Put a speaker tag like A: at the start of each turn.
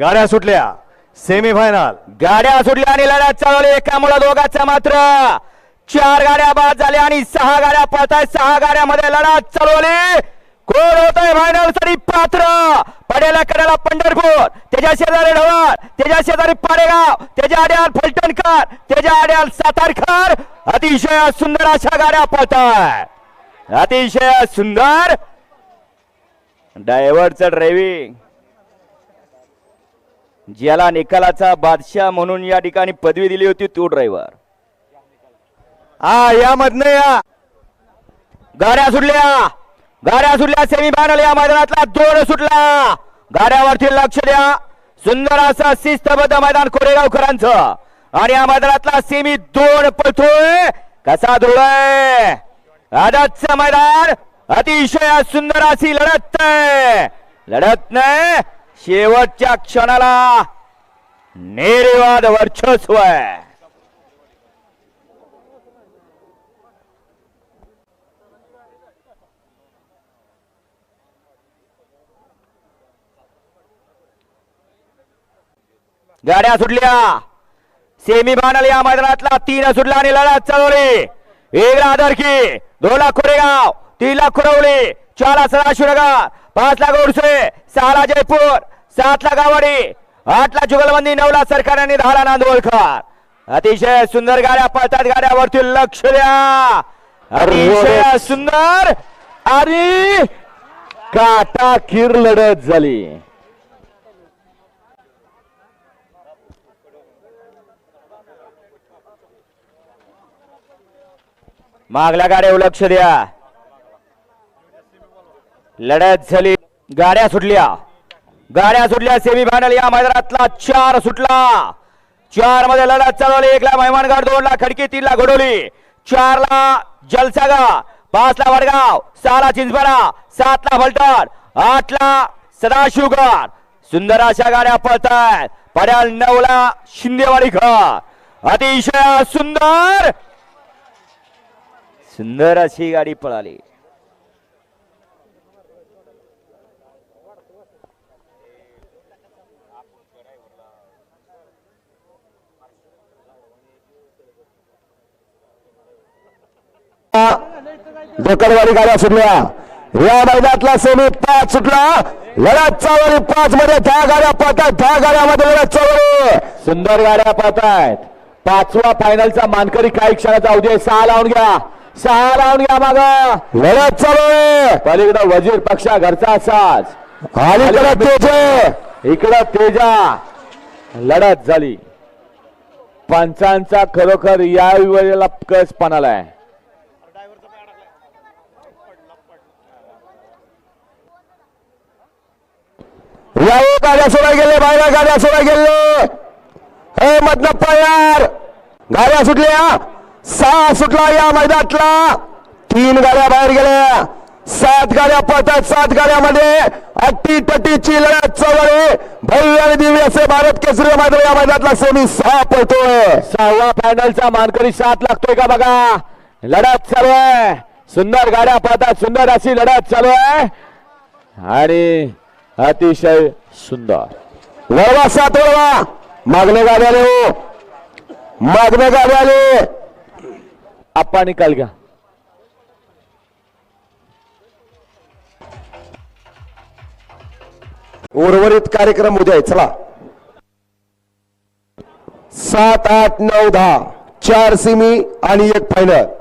A: गाड्या सुटल्या. Semi final
B: गाड्या सुटल्या आणि लढ्यात चालवली एकामुळे दोघांचा मात्र चार गाड्या बाद झाल्या आणि सहा गाड्या पळताय सहा गाड्यामध्ये लढत चालवली कोण होत आहे फायनलसाठी पात्र. पडेला कडेला पंढरपूर. त्याच्या शेजारी ढवळ. त्याच्या शेजारी पाडेगाव. त्याच्या आड्याल फलटणकर. त्याच्या आड्याल सातारकर. अतिशय सुंदर अशा गाड्या पळताय अतिशय सुंदर. ड्रायव्हरचं ड्रायव्हिंग ज्याला निकालाचा बादशाह म्हणून या ठिकाणी पदवी दिली होती तो ड्रायव्हर
A: हा यामधनं या.
B: गाड्या सुटल्या. गाड्या सुटल्या सेमी फायनल या मैदानातला. दोन सुटला. गाड्यावरती लक्ष द्या. सुंदर असं शिस्तबद्ध मैदान कोरेगावकरांचं. आणि या मैदानातला सेमी दोन पळतोय. कसा धुळय आजचं मैदान. अतिशय सुंदर अशी लढत लढत नाही. शेवटच्या क्षणाला नेरेवाद वर्चस्व आहे. गाड्या सुटल्या. सेमी फायनल या मैदानातला तीन सुटला आणि लढत चालवली. एक आदरखी दोन लाख कोरेगाव तीन लाख कुरवली चार लाख सदाशिवनगर पाच लाख ओडसे सहा जयपूर. सात ला गावाडी आठ ला जुगलबंदी नऊ ला सरकार आणि दहा ला नांदवळकर अतिशय सुंदर गाड्या पळतात गाड्यावरती लक्ष द्या. अतिशय सुंदर आणि काटा किर लढत झाली. मागल्या गाड्या लक्ष द्या. लढत झाली. गाड्या सुटल्या. गाड्या सुटल्या सेमी फायनल या मैदानातला चार सुटला. चारमध्ये लढत चालवली. एकला मेहमानगड दोन ला खडकी तीन ला घडोली. चार ला जलसागा पाच ला वडगाव सहा ला चिंचबरा सात ला फलटण आठ ला सदाशिवगड. सुंदर अशा गाड्या पळतात पड्याल नऊ ला शिंदेवाडीकर अतिशय सुंदर. सुंदर अशी गाडी पळाली.
C: जोकडवाडी गाड्या सुटल्या. या मैदानातला सेमी पाच सुटला. लढत चालवली पाच मध्ये दहा गाड्या पळतात दहा गाड्यामध्ये लढत चालवली.
B: सुंदर गाड्या पळतायत पाचवा फायनलचा मानकरी काही जाऊ दे सहा लावून घ्या. सहा लावून घ्या माग.
C: लढत चालू आहे
B: पलीकडं वजीर पक्षा घरचा साज.
C: अलीकडे तेज. आहे.
B: इकडं तेजा. लढत झाली. पंचांचा खरोखर या वेळेला कस पणालाय
C: जाऊ गाड्या सोडा गेले बायला गाड्या सोडा गेले. हे मधनं यार गाड्या सुटल्या. सहा सुटला या मैदानातला. तीन गाड्या बाहेर गेल्या. सात गाड्या पळतात सात गाड्यामध्ये. अट्टी टट्टीची लढत चालवली भव्य आणि दिव्य असे भारत केसरी मात्र या मैदानातला सेमी सहा पळतोय.
B: सहावा फायनलचा मानकरी सात लागतोय का बघा? लढत चालू आहे. सुंदर गाड्या पळतात सुंदर अशी लढत चालू आहे. आणि अतिशय सुंदर.
C: वळवा सात वळवा. मागणे गाडी आले हो. मागणे गाडी आले
B: आप्पा निकाल घ्या.
C: उर्वरित कार्यक्रम उद्या आहे. चला. सात आठ नऊ दहा. चार सिमी आणि एक फायनल